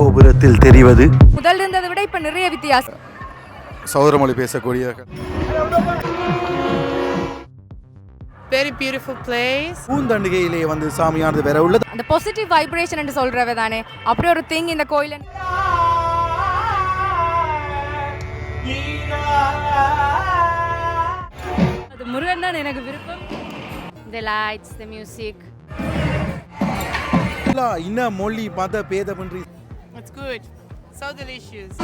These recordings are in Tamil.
கோபுரத்தில் தெரிவது முதல்ல இருந்ததை விட இப்போ நிறைய வித்தியாசம் சௌதரமொழி பேசக்கூடிய very beautiful place. பூந்தண்டிகையிலே வந்து சாமியானது வேற உள்ளது அந்த பாசிட்டிவ் வைப்ரேஷன் என்று சொல்றவ தானே அப்படி ஒரு திங் இந்த கோயில அது முருகன் தான் எனக்கு விருப்பம் The lights, the music. எல்லா இன மொழி மத பேதமின்றி It's good. So delicious.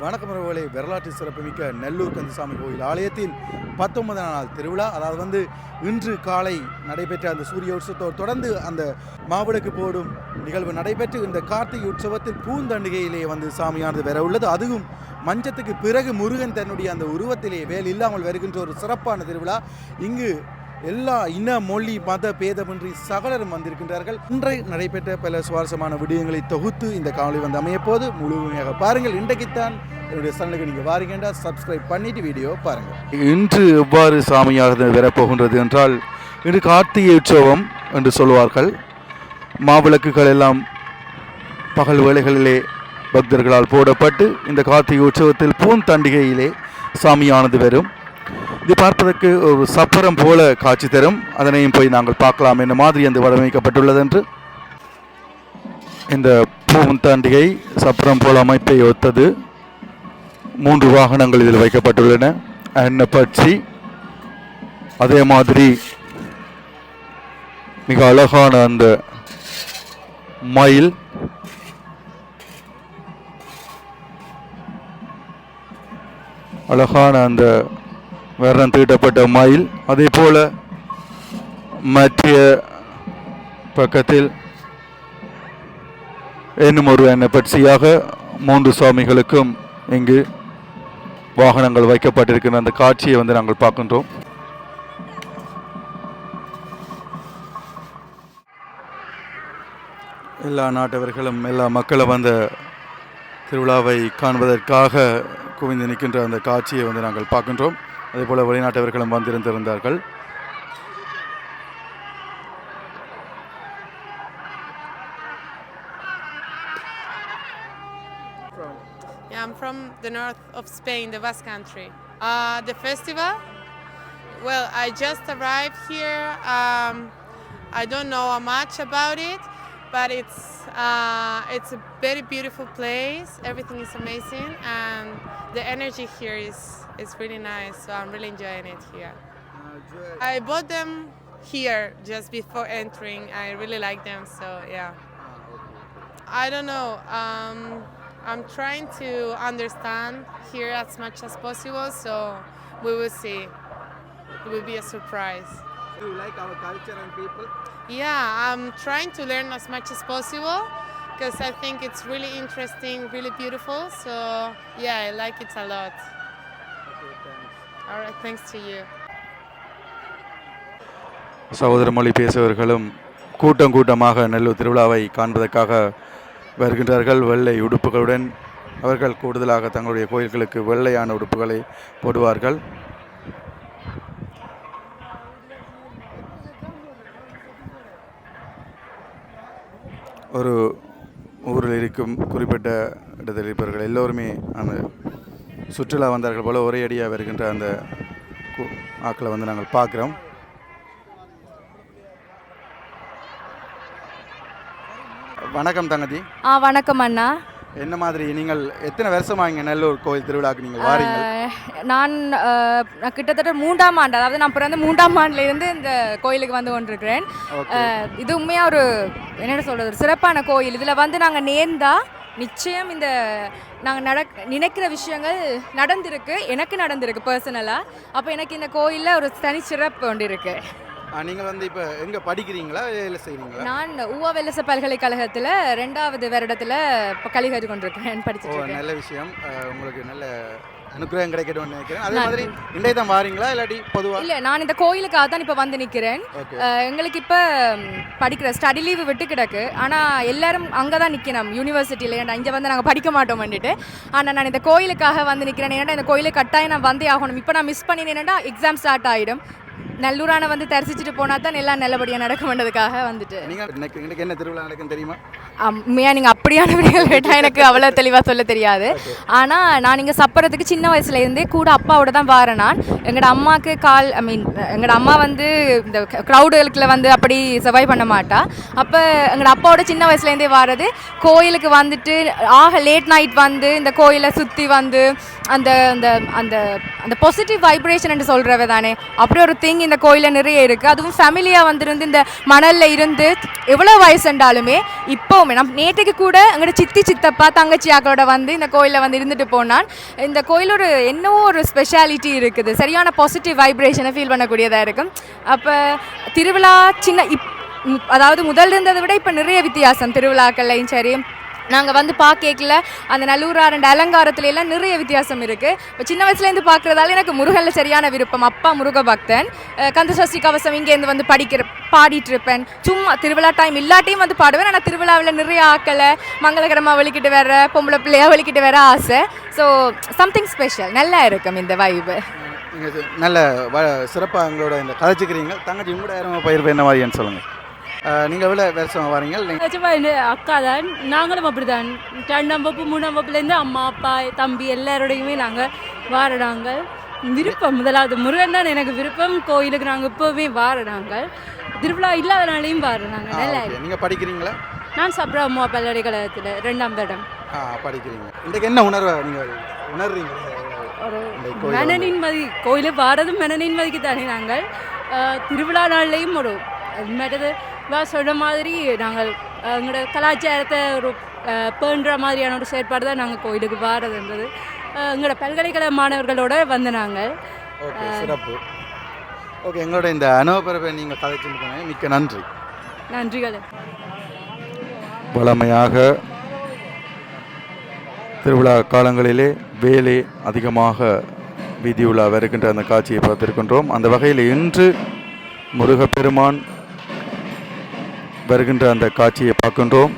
வணக்கம் உறவுகளே வரலாற்று சிறப்புமிக்க நெல்லூர் கந்தசாமி கோயில் ஆலயத்தின் பத்தொன்பதாம் நாள் திருவிழா அதாவது வந்து இன்று காலை நடைபெற்ற அந்த சூரிய உற்சவத்தோடு தொடர்ந்து அந்த மாவிளக்கு போடும் நிகழ்வு நடைபெற்று இந்த கார்த்திகை உற்சவத்தில் பூந்தண்டிகையிலே வந்து சாமியானது வர உள்ளது அதுவும் மஞ்சத்துக்கு பிறகு முருகன் தன்னுடைய அந்த உருவத்திலே வேல் இல்லாமல் வருகின்ற ஒரு சிறப்பான திருவிழா. இங்கு எல்லா இன மொழி மத பேதமின்றி சகலரும் வந்திருக்கின்றார்கள். இன்றை நடைபெற்ற பல சுவாரஸ்யமான விடயங்களை தொகுத்து இந்த காணொலி வந்து அமையப்போது முழுமையாக பாருங்கள். இன்றைக்குத்தான் என்னுடைய சேனலுக்கு நீங்கள் வாரீங்கன்றா சப்ஸ்கிரைப் பண்ணிட்டு வீடியோ பாருங்கள். இன்று எவ்வாறு சாமியாக வரப்போகின்றது என்றால் இன்று கார்த்திகை உற்சவம் என்று சொல்வார்கள். மாவிளக்குகள் எல்லாம் பகல் வேளைகளிலே பக்தர்களால் போடப்பட்டு இந்த கார்த்திகை உற்சவத்தில் பூந்தண்டிகையிலே சாமியானது வரும். இது பார்ப்பதற்கு ஒரு சப்பரம் போல காட்சி தரும். அதனையும் போய் நாங்கள் பார்க்கலாம். என்ன மாதிரி அந்த வடிவமைக்கப்பட்டுள்ளது என்று இந்த பூந்தண்டிகை சப்பரம் போல அமைப்பை ஒத்தது. மூன்று வாகனங்கள் இதில் வைக்கப்பட்டுள்ளன. அன்னப்பட்சி அதே மாதிரி மிக அழகான அந்த மயில். அழகான அந்த வர்ணம் தீட்டப்பட்ட மயில். அதே போல் மற்ற பக்கத்தில் இன்னும் ஒரு எண்ணெய் பட்சியாக மூன்று சுவாமிகளுக்கும் இங்கு வாகனங்கள் வைக்கப்பட்டிருக்கின்ற அந்த காட்சியை வந்து நாங்கள் பார்க்கின்றோம். எல்லா நாட்டவர்களும் எல்லா மக்களும் அந்த திருவிழாவை காண்பதற்காக குவிந்து நிற்கின்ற அந்த காட்சியை வந்து நாங்கள் பார்க்கின்றோம் அதே போல் வெளிநாட்டவர்களும் வந்திருந்திருந்தார்கள் Yeah, I'm from the north of Spain, the Basque Country. Uh, the festival? Well, I just arrived here. Um, I don't know much about it, but it's uh, it's a very beautiful place. Everything is amazing, and the energy here is is really nice. So I'm really enjoying it here. I bought them here just before entering. I really like them, so yeah. I don't know. Um, I'm trying to understand here as much as possible, so we will see. It will be a surprise. Do you like our culture and people? Yeah, I'm trying to learn as much as possible because I think it's really interesting, really beautiful. So yeah, I like it a lot. All right, thanks to you. சகோதர மொழி பேசுபவர்களும் கூட்டம் கூட்டமாக நெல்லூர் திருவிழாவை காண்பதற்காக வருகின்றார்கள் வெள்ளை உடுப்புகளுடன் அவர்கள் கூடுதலாக தங்களுடைய கோயில்களுக்கு வெள்ளையான உடுப்புகளை போடுவார்கள் ஒரு ஊரில் இருக்கும் குறிப்பிட்ட இடத்தில் இருப்பவர்கள் எல்லோருமே அந்த சுற்றுலா வந்தார்கள் போல ஒரே அடியாக வருகின்ற அந்த கு- ஆட்களை வந்து நாங்கள் பார்க்குறோம். வணக்கம் தங்கதி ஆ வணக்கம் அண்ணா. என்ன மாதிரி நீங்கள் எத்தனை வருஷமா இங்கே நல்லூர் கோயில் திருவிழாக்கு நீங்கள் வாரீங்க? நான் கிட்டத்தட்ட மூன்றாம் ஆண்டு அதாவது நான் பிறந்த மூன்றாம் ஆண்டுல இருந்து இந்த கோயிலுக்கு வந்து கொண்டிருக்கிறேன். இது உண்மையா ஒரு என்ன சொல்றது ஒரு சிறப்பான கோயில். இதுல வந்து நாங்க நேர்ந்தா நிச்சயம் இந்த நாங்கள் நடக் நினைக்கிற விஷயங்கள் நடந்திருக்கு எனக்கு நடந்திருக்கு பர்சனலாக அப்போ எனக்கு இந்த கோயிலில் ஒரு தனி சிறப்பு ஒன்று இருக்கு. நீங்கள் வந்து இப்போ எங்கே படிக்கிறீங்களா இல்லை செய்கிறீங்களா நான் ஊவா வெல்லச பல்கலைக்கழகத்தில் ரெண்டாவது வருடத்தில் கொண்டிருக்கிறேன் ஓ படிச்சுட்டு இருக்கேன். நல்ல விஷயம். உங்களுக்கு நல்ல அனுகிரகம் கிடைக்கட்டும்னு நினைக்கிறேன். அதே மாதிரி இன்றைய தான் வாரீங்களா? இல்லாட்டி பொதுவாக இல்லை நான் இந்த கோயிலுக்காக தான் இப்போ வந்து நிற்கிறேன் எங்களுக்கு இப்போ படிக்கிற ஸ்டடி லீவு விட்டு கிடக்கு. ஆனால் எல்லாரும் அங்கே தான் நிற்கணும் யூனிவர்சிட்டியில் ஏன்னா இங்கே வந்து நாங்கள் படிக்க மாட்டோம் வந்துட்டு ஆனால் நான் இந்த கோயிலுக்காக வந்து நிற்கிறேன் ஏன்னா இந்த கோயிலுக்கு கட்டாயம் நான் வந்தே ஆகணும். இப்போ நான் மிஸ் பண்ணினேன்னா எக்ஸாம் ஸ்டார்ட் ஆகிடும் நல்லூரான வந்து தரிசிச்சுட்டு போனால் தான் எல்லாம் நல்லபடியாக நடக்கும்ன்றதுக்காக வந்துட்டு. இன்னைக்கு என்ன திருவிழா நடக்குன்னு தெரியுமா? உண்மையாக நீங்கள் அப்படியான விடைகள் கேட்டால் எனக்கு அவ்வளோ தெளிவாக சொல்ல தெரியாது. ஆனால் நான் இங்கே சப்பறதுக்கு சின்ன சின்ன வயசுலேருந்தே கூட அப்பாவோட தான் வாரேன் நான் எங்களோட அம்மாவுக்கு கால் ஐ மீன் எங்களோட அம்மா வந்து இந்த க்ரௌடுகளுக்குள்ள வந்து அப்படி சர்வை பண்ண மாட்டா. அப்போ எங்களோட அப்பாவோட சின்ன வயசுலேருந்தே வாரது கோயிலுக்கு வந்துட்டு ஆக லேட் நைட் வந்து இந்த கோயிலை சுற்றி வந்து அந்த அந்த அந்த அந்த பாசிட்டிவ் வைப்ரேஷன் சொல்கிறவ தானே. அப்படி ஒரு திங் இந்த கோயிலில் நிறைய இருக்குது அதுவும் ஃபேமிலியாக வந்துருந்து இந்த மணலில் இருந்து எவ்வளோ வயசுண்டாலுமே இப்போவுமே நம் நேற்றுக்கு கூட எங்களோட சித்தி சித்தப்பா தங்கச்சி அக்களோட வந்து இந்த கோயிலில் வந்து இருந்துட்டு போனான். இந்த கோயில் ஒரு என்னவோ ஒரு ஸ்பெஷாலிட்டி இருக்குது. சரியான பாசிட்டிவ் வைப்ரேஷனை ஃபீல் பண்ணக்கூடியதாக இருக்கும். அப்போ திருவிழா சின்ன இப் அதாவது முதல் இருந்ததை விட இப்போ நிறைய வித்தியாசம். திருவிழாக்கள்லையும் சரி நாங்கள் வந்து பார்க்கல அந்த நல்லூரார் அண்ட் அலங்காரத்துல எல்லாம் நிறைய வித்தியாசம் இருக்குது இப்போ சின்ன வயசுலேருந்து பார்க்குறதால எனக்கு முருகனில் சரியான விருப்பம். அப்பா முருக பக்தன் கந்தசஷ்டி கந்த கவசம் இங்கேருந்து வந்து படிக்கிற பாடிட்டு இருப்பேன் சும்மா திருவிழா டைம் இல்லாட்டையும் வந்து பாடுவேன். ஆனால் திருவிழாவில் நிறைய ஆக்களை மங்களகரமாக வலிக்கிட்டு வர பொம்பளை பிள்ளையா வலிக்கிட்டு வர ஆசை. ஸோ சம்திங் ஸ்பெஷல் நல்லா இருக்கும் இந்த வைபு நல்ல சிறப்பாக எங்களோட இந்த கதைச்சிக்கிறீங்க. தங்கச்சி உங்களோட யாரும் பயிர் என்ன மாதிரின்னு சொல்லுங்கள் நீங்கள் எவ்வளோ வருஷம் வரீங்க. சும்மா அக்கா தான் நாங்களும் அப்படிதான். ரெண்டாம் வகுப்பு மூணாம் வகுப்புலேருந்து அம்மா அப்பா தம்பி எல்லாரோடையுமே நாங்கள் வார நாங்கள். விருப்பம் முதலாவது முருகன் தான் எனக்கு விருப்பம். கோயிலுக்கு நாங்கள் இப்போவே வார நாங்கள். திருவிழா இல்லாத நாளையும் வார நாங்கள். நல்லா. நீங்கள் படிக்கிறீங்களா? நான் சப்ரா அம்மா பல்கலைக்கழகத்தில் ரெண்டாம் தடம் படிக்கிறீங்க. இன்றைக்கு என்ன உணர்வை நீங்கள் உணர்றீங்க? மன நிம்மதி கோயிலுக்கு வாரதும் மன நிம்மதிக்கு தானே நாங்கள் திருவிழா நாள்லேயும் ஒரு அது மற்றது வா சொன்ன மாதிரி நாங்கள் எங்களோட கலாச்சாரத்தை ஒரு பேணுற மாதிரியான ஒரு செயற்பாடு தான் நாங்கள் கோயிலுக்கு வாரதுன்றது அஹ், எங்களோட பல்கலைக்கழக மாணவர்களோட வந்து நாங்கள் ஓகே சிறப்பு. ஓகே எங்களோட இந்த அனுபவப்பரப்பை நீங்கள் கதைச்சிருக்கீங்க மிக்க நன்றி. நன்றிகள். வழமையாக திருவிழா காலங்களிலே வேலை அதிகமாக வீதியுலா வருகின்ற அந்த காட்சியை பார்த்திருக்கின்றோம். அந்த வகையில் இன்று முருகப்பெருமான் வருகின்ற அந்த காட்சியை பார்க்கின்றோம்.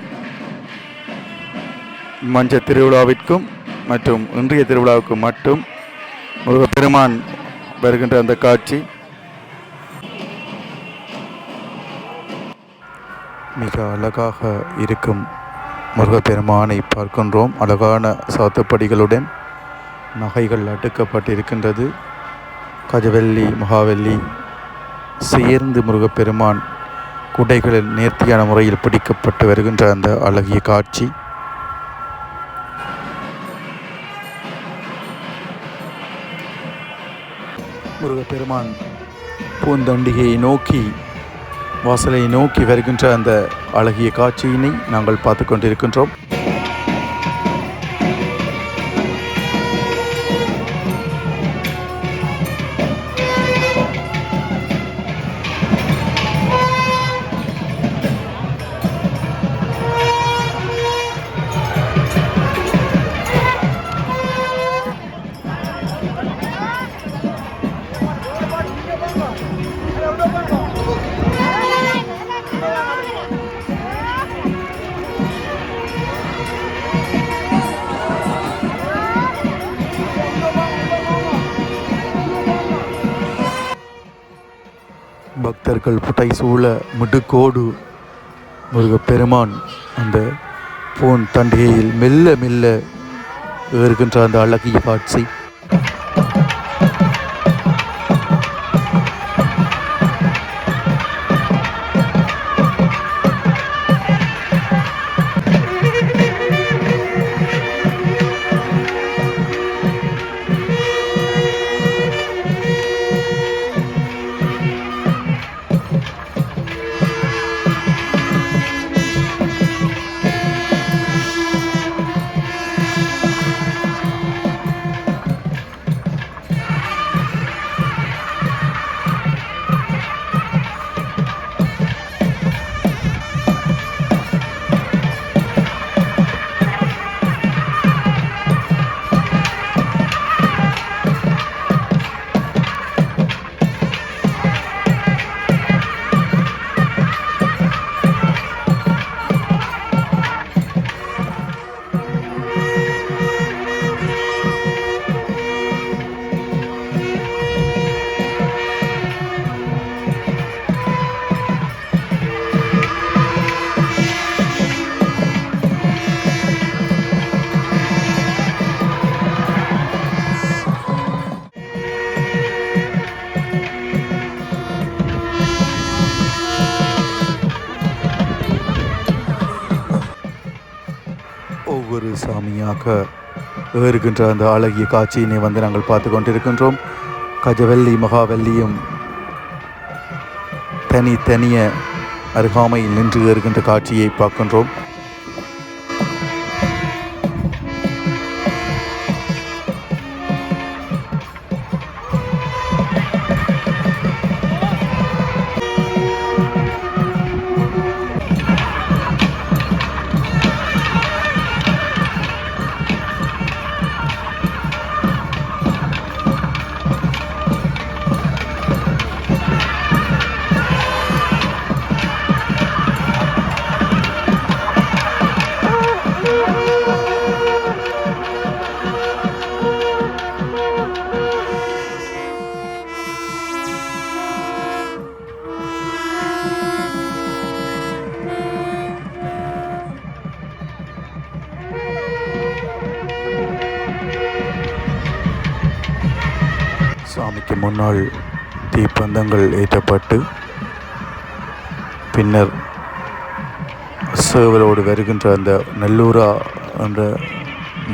மஞ்ச திருவிழாவிற்கும் மற்றும் இன்றைய திருவிழாவுக்கும் மட்டும் முருகப்பெருமான் வருகின்ற அந்த காட்சி. மிக அழகாக இருக்கும் முருகப்பெருமானை பார்க்கின்றோம். அழகான சாத்துப்படிகளுடன் நகைகள் அடுக்கப்பட்டிருக்கின்றது கஜவெள்ளி மகாவெள்ளி சேர்ந்து முருகப்பெருமான் குடைகளில் நேர்த்தியான முறையில் பிடிக்கப்பட்டு வருகின்ற அந்த அழகிய காட்சி. முருகப்பெருமான் பூந்தண்டிகையை நோக்கி வாசலை நோக்கி வருகின்ற அந்த அழகிய காட்சியினை நாங்கள் பார்த்து கொண்டிருக்கின்றோம். பக்தர்கள் புட்டை சூழ முடுக்கோடு முருகப்பெருமான் அந்த பூன் தண்டிகையில் மெல்ல மெல்ல ஏறுகின்ற அந்த அழகிய காட்சி வேல் ஏறுகின்ற அந்த அழகிய காட்சியினை வந்து நாங்கள் பார்த்து கொண்டிருக்கின்றோம். கஜவல்லி மகாவல்லியும் தனி தனிய அருகாமையில் நின்று ஏறுகின்ற காட்சியை பார்க்கின்றோம். தீப்பந்தங்கள் பின்னர் சேவலோடு வருகின்ற அந்த நல்லூரா என்ற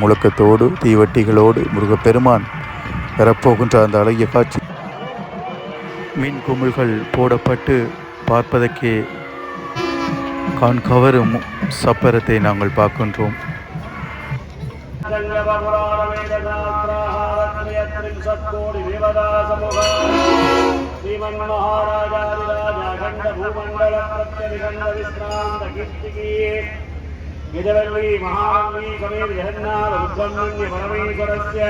முழக்கத்தோடு தீவட்டிகளோடு முருகப்பெருமான் வரப்போகின்ற அந்த அழகிய காட்சி. மின் குமிழ்கள் போடப்பட்டு பார்ப்பதற்கே கவரும் சப்பரத்தை நாங்கள் பார்க்கின்றோம். சத்கோடி श्रीमन्महाराजादिराजाखण्डभूमण्डलप्रत्यभिखण्डविश्रान्तकीर्तिकी यजवल्ली महावल्ली समेत जगन्नाथमुद्वन्यपरमेश्वरस्य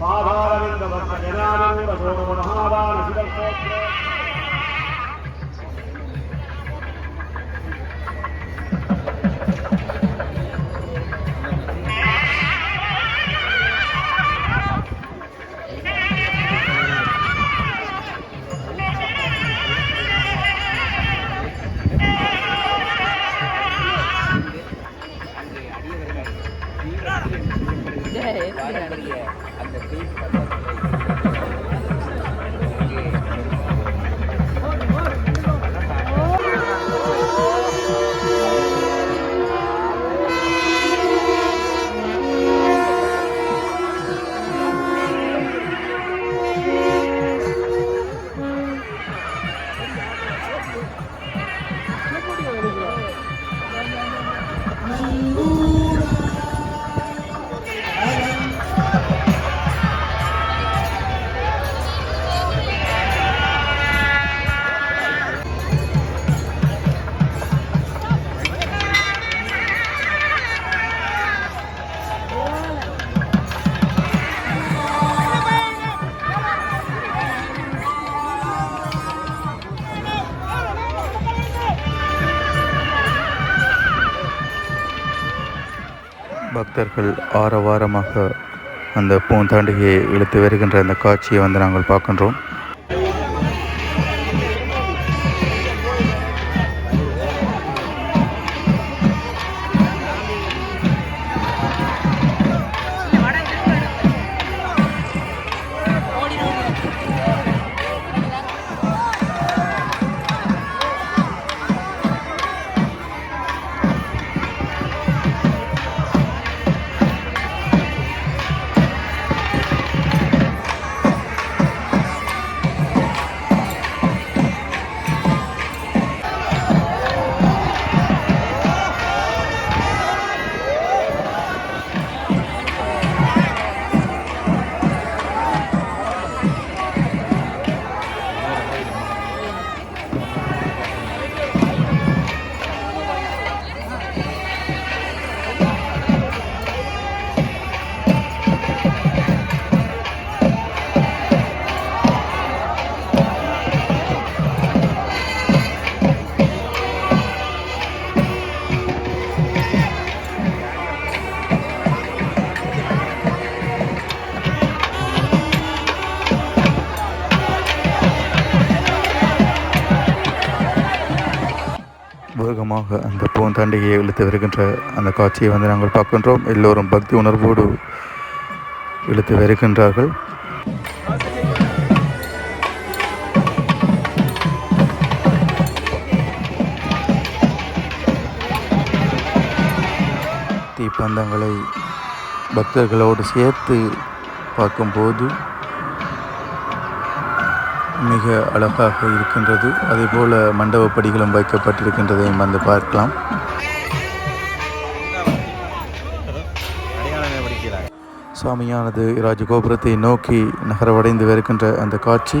पाधारविन्दवर्षजनानन्दसोमहादानशिवस्तोत्रे பக்தர்கள் ஆரவாரமாக அந்த பூந்தாண்டிகையை இழுத்து வருகின்ற அந்த காட்சியை வந்து நாங்கள் பார்க்கின்றோம். மூலமாக அந்த பூந்தாண்டிகையை இழுத்து வருகின்ற அந்த காட்சியை வந்து நாங்கள் பார்க்கின்றோம். எல்லோரும் பக்தி உணர்வோடு இழுத்து வருகின்றார்கள். தீப்பந்தங்களை பக்தர்களோடு சேர்த்து பார்க்கும்போது மிக அழகாக இருக்கின்றது. அதேபோல் மண்டபப்படிகளும் வைக்கப்பட்டிருக்கின்றதையும் வந்து பார்க்கலாம். சாமியானது ராஜகோபுரத்தை நோக்கி நகரவடைந்து வருகின்ற அந்த காட்சி.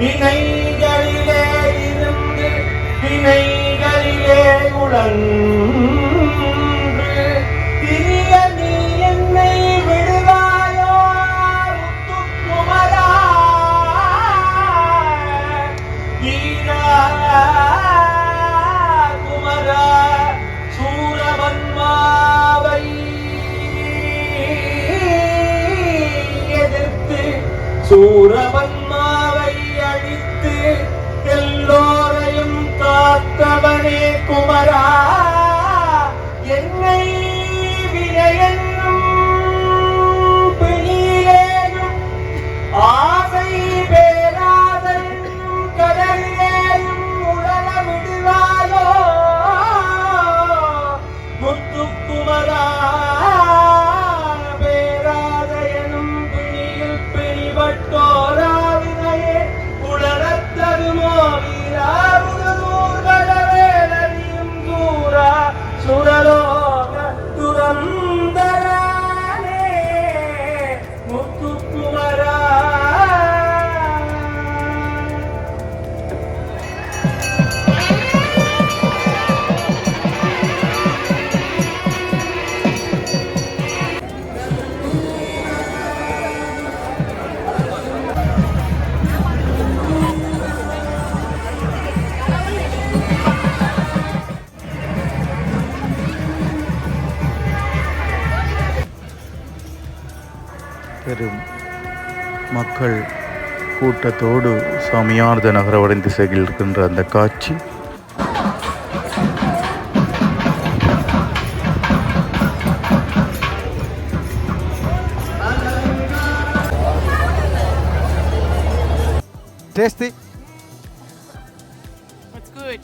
வினைகளிலே இருந்து வினைகளிலே உழன்று குமரா பெரும் மக்கள் கூட்டத்தோடு சாமியானது நகரவடைந்து செல்கின்ற அந்த காட்சி tasty It's good.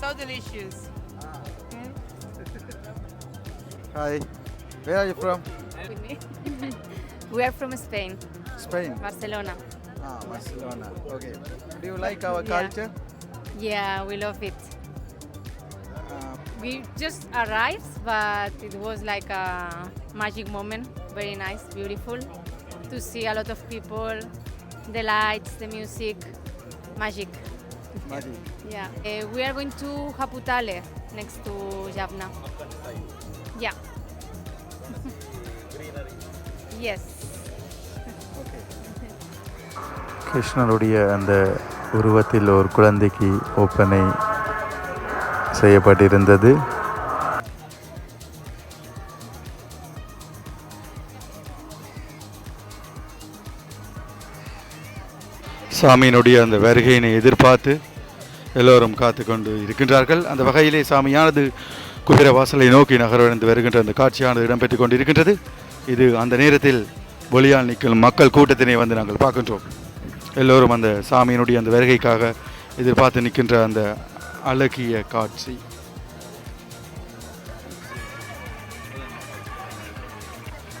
So delicious. Hi where are you from We are from Spain, Spain. Barcelona. Ah, Barcelona. Okay. Do you like our Yeah. culture? Yeah, we love it. Uh, We just arrived, but it was like a magic moment. Very nice, beautiful to see a lot of people, the lights, the music, magic. Magic. Yeah. Uh, we are going to Haputale next to Javna. Yeah. Yes. கிருஷ்ணனுடைய அந்த உருவத்தில் ஒரு குழந்தைக்கு ஒப்பனை செய்யப்பட்டிருந்தது. சாமியினுடைய அந்த வருகையினை எதிர்பார்த்து எல்லோரும் காத்து கொண்டு இருக்கின்றார்கள். அந்த வகையிலே சாமியானது குதிர வாசலை நோக்கி நகர்வடைந்து வருகின்ற அந்த காட்சியானது இடம்பெற்றுக் கொண்டு இருக்கின்றது இது அந்த நேரத்தில் ஒளியால் நிற்கும் மக்கள் கூட்டத்தினை வந்து நாங்கள் பார்க்கின்றோம். எல்லோரும் அந்த சாமியினுடைய அந்த வருகைக்காக எதிர்பார்த்து நிற்கின்ற அந்த அழகிய காட்சி.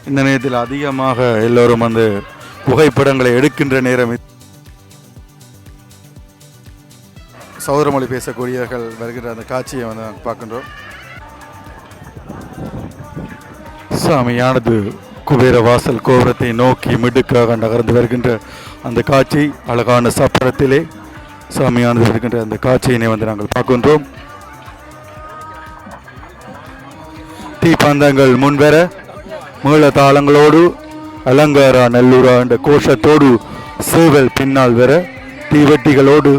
இந்த நேரத்தில் அதிகமாக எல்லோரும் வந்து புகைப்படங்களை எடுக்கின்ற நேரம் சௌரமொழி பேசக்கூடியவர்கள் வருகின்ற அந்த காட்சியை வந்து நாங்கள் பார்க்கின்றோம். சாமியானது குபேரவாசல் கோபுரத்தை நோக்கி மிடுக்காக நகர்ந்து வருகின்ற அந்த காட்சி அழகான சப்பரத்திலே சாமியானது வருகின்ற அந்த காட்சியினை வந்து நாங்கள் பார்க்கின்றோம். தீப்பந்தங்கள் முன்வர மீள தாளங்களோடு அலங்காரா நல்லூரா என்ற கோஷத்தோடு சேவல் பின்னால் வர தீவெட்டிகளோடு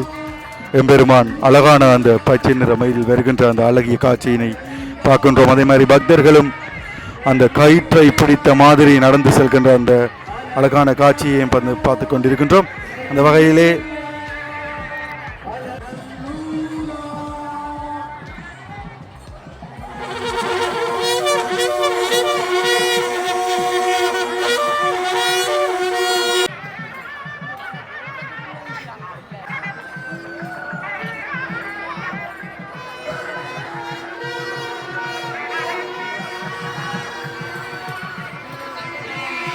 எம்பெருமான் அழகான அந்த பச்சை நிற மயிலில் வருகின்ற அந்த அழகிய காட்சியினை பார்க்கின்றோம். அதே மாதிரி பக்தர்களும் அந்த கயிற்றை பிடித்த மாதிரி நடந்து செல்கின்ற அந்த அழகான காட்சியையும் பார்த்து கொண்டிருக்கின்றோம். அந்த வகையிலே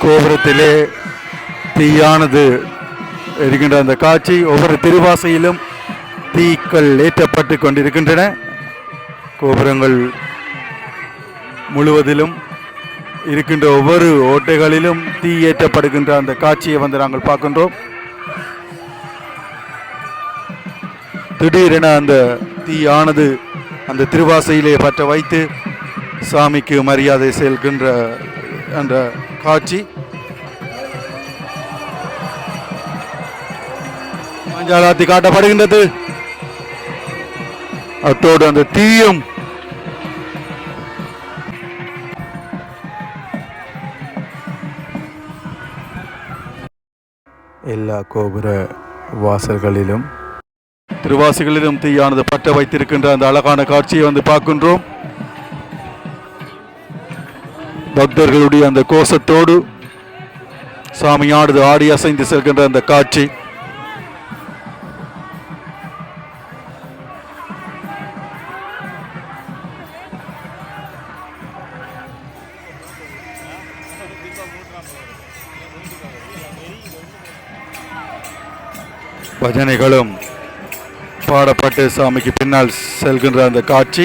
கோபுரத்திலே தீயானது இருக்கின்ற அந்த காட்சி ஒவ்வொரு திருவாசையிலும் தீக்கள் ஏற்றப்பட்டு கொண்டிருக்கின்றன. கோபுரங்கள் முழுவதிலும் இருக்கின்ற ஒவ்வொரு ஓட்டைகளிலும் தீ ஏற்றப்படுகின்ற அந்த காட்சியை வந்து நாங்கள் பார்க்கின்றோம். திடீரென அந்த தீயானது அந்த திருவாசையிலே பற்ற வைத்து சாமிக்கு மரியாதை செல்கின்ற அந்த காட்சி. மஞ்சாலாத்தி காட்டப்படுகின்றது. அத்தோடு அந்த தீயும். எல்லா கோபுர வாசல்களிலும் திருவாசிகளிலும் தீயானது பற்ற வைத்திருக்கின்ற அந்த அழகான காட்சியை வந்து பார்க்கின்றோம். பக்தர்களுடைய அந்த கோஷத்தோடு சாமியானது ஆடி அசைந்து செல்கின்ற அந்த காட்சி. பஜனைகளும் பாடப்பட்டு சாமிக்கு பின்னால் செல்கின்ற அந்த காட்சி.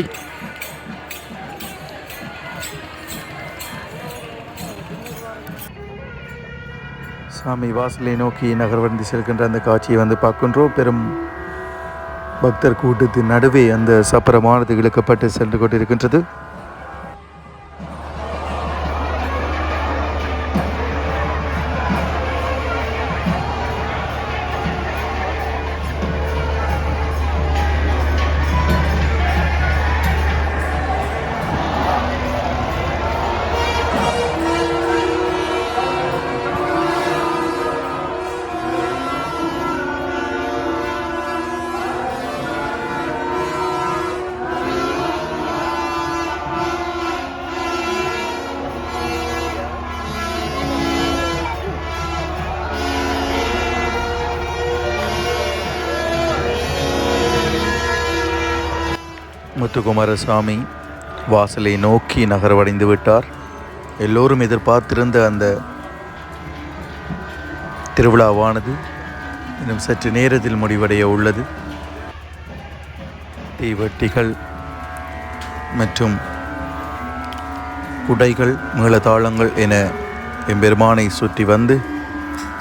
சாமி வாசலை நோக்கி நகர்வந்து செல்கின்ற அந்த காட்சியை வந்து பார்க்கின்றோம். பெரும் பக்தர் கூட்டத்தின் நடுவே அந்த சப்பரமானது இழுக்கப்பட்டு சென்று கொண்டிருக்கின்றது. முத்துக்குமாரசாமி வாசலை நோக்கி நகர்வடைந்து விட்டார். எல்லோரும் எதிர்பார்த்திருந்த அந்த திருவிழாவானது இன்னும் சற்று நேரத்தில் முடிவடைய உள்ளது. தீவட்டிகள் மற்றும் குடைகள் மேளதாளங்கள் என எம்பெருமானை சுற்றி வந்து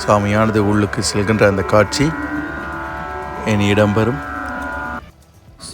சாமியானது உள்ளுக்கு செல்கின்ற அந்த காட்சி இனி இடம்பெறும்.